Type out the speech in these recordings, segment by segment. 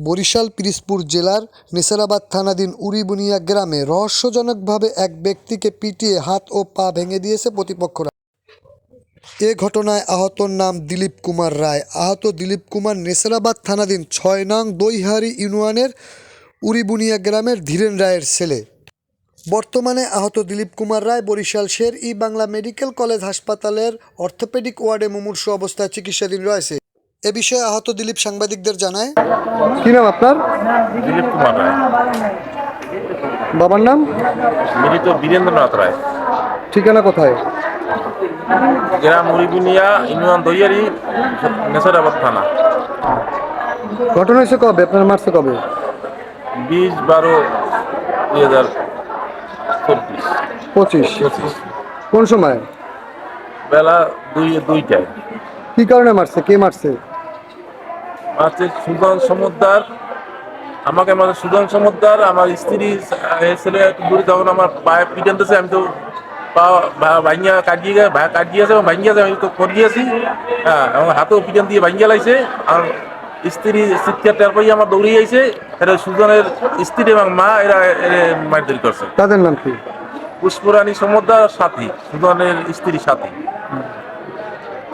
বরিশাল, পিরিজপুর জেলার নেসারাবাদ থানাধীন উরিবুনিয়া গ্রামে রহস্যজনকভাবে এক ব্যক্তিকে পিটিয়ে হাত ও পা ভেঙে দিয়েছে প্রতিপক্ষরা। এ ঘটনায় আহতর নাম দিলীপ কুমার রায়। আহত দিলীপ কুমার নেসারাবাদ থানাধীন ছয় নং দইহারি ইউনিয়নের উরিবুনিয়া গ্রামের ধীরেন রায়ের ছেলে। বর্তমানে আহত দিলীপ কুমার রায় বরিশাল শের ই বাংলা মেডিকেল কলেজ হাসপাতালের অর্থোপেডিক ওয়ার্ডে মুমূর্ষু অবস্থায় চিকিৎসাধীন রয়েছে। এ বিষয়ে আহত দিলীপ সাংবাদিকদের জানায়। কি নাম আপনার? দিলীপ কুমার রায়। বাবার নাম? মৃত বীরেন্দ্রনাথ রায়। ঠিকানা কোথায়? গ্রাম মুড়িবুনিয়া ইউনিয়ন দইয়ারি নেসারাবাদ থানা। ঘটনা হয়েছে কবে? আপনার মারছে কবে? বিশ বারো দুই হাজার চব্বিশ। পঁচিশ। পঁচিশ। কোন সময়? বেলা দুই দুইটায়। কি কারণে মারছে? কে মারছে? মাঝে সুজন সমুদ্র আমাকে মানে সুজন সমুদ্র আমার স্ত্রী ছেলে দূরে যখন আমার পায়ে পিটানতেছে আমি তো পা ভা- ভাঙ্গিয়া কাটিয়ে ভা- কাটিয়েছে এবং ভাঙ্গিয়েছে আমি তো করিয়েছি হ্যাঁ এবং হাতেও পিটান দিয়ে ভাঙ্গিয়া লাইছে। আর স্ত্রী চিৎকার টের পাই আমার দৌড়িয়ে আইছে। এটা সুজনের স্ত্রী এবং মা এরা এরা মারধর করছে। তাদের নাম কি? পুষ্পরানী সমুদ্র সাথী সুজনের স্ত্রী সাথী।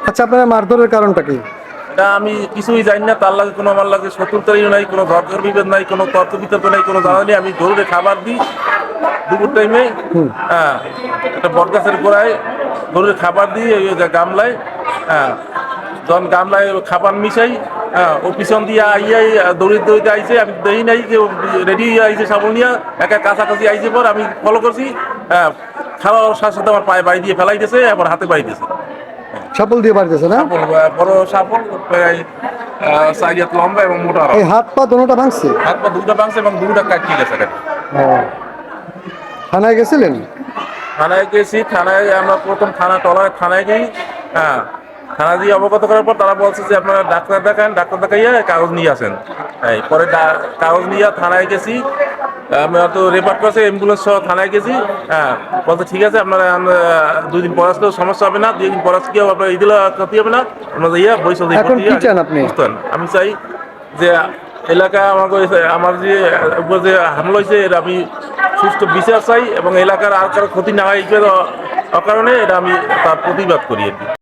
আচ্ছা আপনার মারধরের কারণটা কি? এটা আমি কিছুই জানি না তার লাগে কোনো আমার লাগে শত্রুতারিও নাই কোনো ধর্মের বিভেদ নাই কোনো তর্ক বিতর্ক নাই কোনো জানা নেই। আমি গরুরে খাবার দিই দুপুর টাইমে হ্যাঁ একটা বটগাছের গোড়ায় গরুরে খাবার দিই ওই যে গামলায় হ্যাঁ যখন গামলায় খাবার মিশাই হ্যাঁ ও পিছন দিয়ে আইয়াই দৌড়িতে দৌড়িতে আইছে আমি দেখি নাই যে রেডি আইছে নিয়ে একা কাছাকাছি আইছে পর আমি ফলো করছি হ্যাঁ খাওয়ার সাথে সাথে আমার পায়ে বাড়ি দিয়ে ফেলাই দিয়েছে আবার হাতে বাড়ি দিয়েছে সাপল দিয়ে বাড়িতেছে না? বড় সাপল প্রায় আহ, লম্বা এবং মোটা এই হাত পা দোনোটা ভাঙছে? হাত পা দুটা ভাঙছে এবং দুটা কাটিয়ে গেছে। থানায় গেছিলেন? থানায় গেছি থানায় আমরা প্রথম থানা টলায় থানায় যাই হ্যাঁ থানা দিয়ে অবগত করার পর তারা বলছে যে আপনারা ডাক্তার দেখান ডাক্তার দেখাইয়া কাগজ নিয়ে আসেন। পরে কাগজ নিয়ে থানায় গেছি আমরা তো রেফার করছে অ্যাম্বুলেন্স সহ থানায় গেছি। হ্যাঁ বলছে ঠিক আছে আপনারা দুই দিন পর আসলেও সমস্যা হবে না দুই দিন পর আসলে আপনার ঈদিল ক্ষতি হবে না। আপনাদের ইয়া বৈশাখ? আমি চাই যে এলাকা আমাকে আমার যে উপর যে হামলা হয়েছে এটা আমি সুস্থ বিচার চাই এবং এলাকার আর কারও ক্ষতি না হয় অকারণে এটা আমি তার প্রতিবাদ করি আর কি।